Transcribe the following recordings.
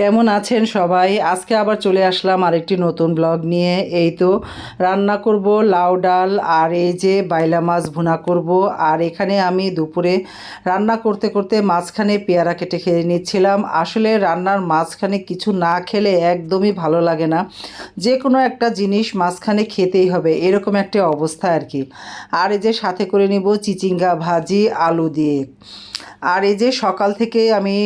কেমন আছেন সবাই? আজকে আবার চলে আসলাম আরেকটি নতুন ব্লগ নিয়ে। এই তো রান্না করব, লাউ ডাল আর এই যে বাইলা মাছ ভুনা করব। আর এখানে আমি দুপুরে রান্না করতে করতে মাঝখানে পেয়ারা কেটে খেয়ে নিচ্ছিলাম। আসলে রান্নার মাঝখানে কিছু না খেলে একদমই ভালো লাগে না। যে কোনো একটা জিনিস মাঝখানে খেতেই হবে, এরকম একটা অবস্থা আর কি। আর এই যে সাথে করে নিব চিচিঙ্গা ভাজি, আলু দিয়ে। আর এই যে সকাল থেকে আমি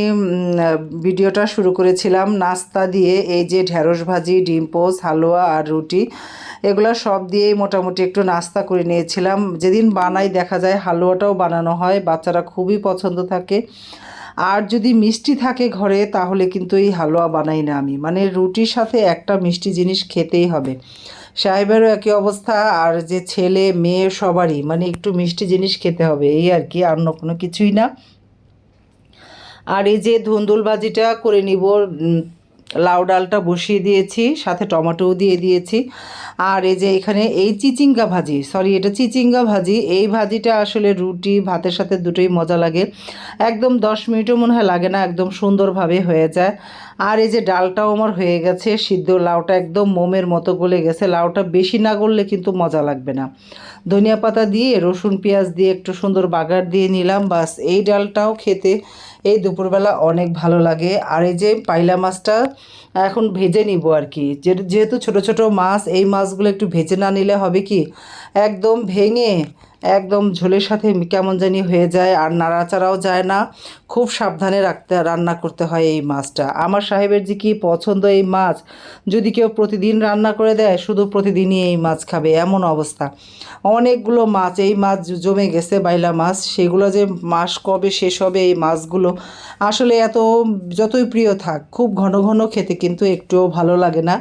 ভিডিওটা শুরু করেছিলাম, নাস্তা দিয়ে, এই যে ঢেঁড়স ভাজি, ডিম পোস্ট হালুয়া আর রুটি, এগুলো সব দিয়েই মোটামুটি একটু নাস্তা করে নিয়েছিলাম। যেদিন বানাই দেখা যায় হালুয়াটাও বানানো হয়, বাচ্চারা খুবই পছন্দ থাকে। আর যদি মিষ্টি থাকে ঘরে, তাহলে কিন্তু এই হালুয়া বানাই না আমি। মানে রুটির সাথে একটা মিষ্টি জিনিস খেতেই হবে। সাহেবেরও একই অবস্থা, আর যে ছেলে, মেয়ে সবারই মানে একটু মিষ্টি জিনিস খেতে হবে, এই আর কি অন্য কোনো কিছুই না। আর এই যে ধুন্দুলবাজিটা করে নিব লাউ ডালটা বসিয়ে দিয়েছি, সাথে টমেটোও দিয়ে দিয়েছি। আর এই যে এখানে এই চিচিঙ্গা ভাজি, সরি এটা চিচিঙ্গা ভাজি, এই ভাজিটা আসলে রুটি, ভাতের সাথে দুটোই মজা লাগে। একদম দশ মিনিটও মনে হয় লাগে না, একদম সুন্দরভাবে হয়ে যায়। আর এই যে ডালটাও আমার হয়ে গেছে, সিদ্ধ লাউটা একদম মোমের মতো গলে গেছে। লাউটা বেশি না গললে কিন্তু মজা লাগবে না। ধনিয়া পাতা দিয়ে, রসুন, পেঁয়াজ দিয়ে একটু সুন্দর বাগার দিয়ে নিলাম, বাস এই ডালটাও খেতে এই দুপুরবেলা অনেক ভালো লাগে। আর এই যে পাইলা মাছটা এখন ভেজে নিব আর কি। যেহেতু ছোট ছোট মাছ, এই মাছগুলো একটু ভেজে না নিলে হবে কি, একদম ভেঙে একদম ঝোলের সাথে কেমন জানি হয়ে যায় আর নাড়াচাড়াও যায় না। খুব সাবধানে রাখতে, রান্না করতে হয় এই মাছটা। আমার সাহেবের যে কি পছন্দ এই মাছ, যদি কেউ প্রতিদিন রান্না করে দেয়, শুধু প্রতিদিনই এই মাছ খাবে, এমন অবস্থা। অনেকগুলো মাছ, এই মাছ জমে গেছে, বাইলা মাছ, সেগুলো যে মাস কবে শেষ হবে এই মাছগুলো আসলে এত, যতই প্রিয় থাক, খুব ঘন ঘন খেতে কিন্তু একটুও ভালো লাগে না।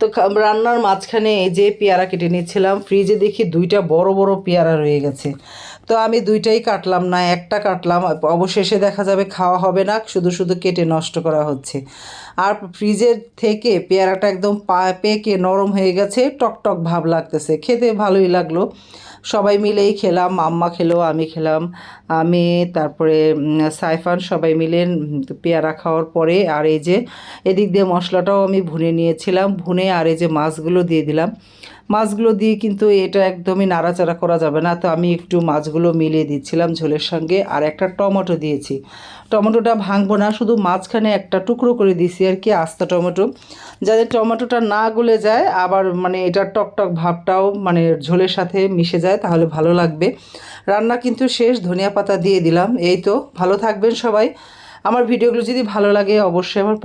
তো রান্নার মাঝখানে এই যে পেয়ারা কেটে নিয়েছিলাম ফ্রিজে দেখি দুইটা বড় বড় পেয়ারা রয়ে গেছে। তো আমি দুইটাই কাটলাম না, একটা কাটলাম অবশেষে দেখা যাবে খাওয়া হবে না, শুধু শুধু কেটে নষ্ট করা হচ্ছে। আর ফ্রিজের থেকে পেয়ারাটা একদম পা, পেকে নরম হয়ে গেছে টক টক ভাব লাগতেছে, খেতে ভালোই লাগল। সবাই মিলেই খেলাম মাম্মা খেলো, আমি খেলাম। আমি তারপরে সাইফান সবাই মিলে পেয়ারা খাওয়ার পরে আর এই যে এদিক দিয়ে মশলাটাও আমি ভুনে নিয়েছিলাম, ভুনে আর এই যে মাছগুলো দিয়ে দিলাম। মাছগুলো দিয়ে কিন্তু এটা একদমই নাড়াচাড়া করা যাবে না। তো আমি একটু মাছগুলো মিলিয়ে দিচ্ছিলাম ঝোলের সঙ্গে আর একটা টমেটো দিয়েছি। টমেটোটা ভাঙবো না, শুধু মাঝখানে একটা টুকরো করে দিয়েছি আর কি, আস্তা টমেটো। যাতে টমেটোটা না গলে যায়, আবার মানে এটা টকটক ভাবটাও মানে ঝোলের সাথে মিশে যায়, তাহলে ভালো লাগবে। রান্না কিন্তু শেষ, ধনিয়া পাতা দিয়ে দিলাম, এই তো, ভালো থাকবেন সবাই। আমার ভিডিওগুলো যদি ভালো লাগে, অবশ্যই আমার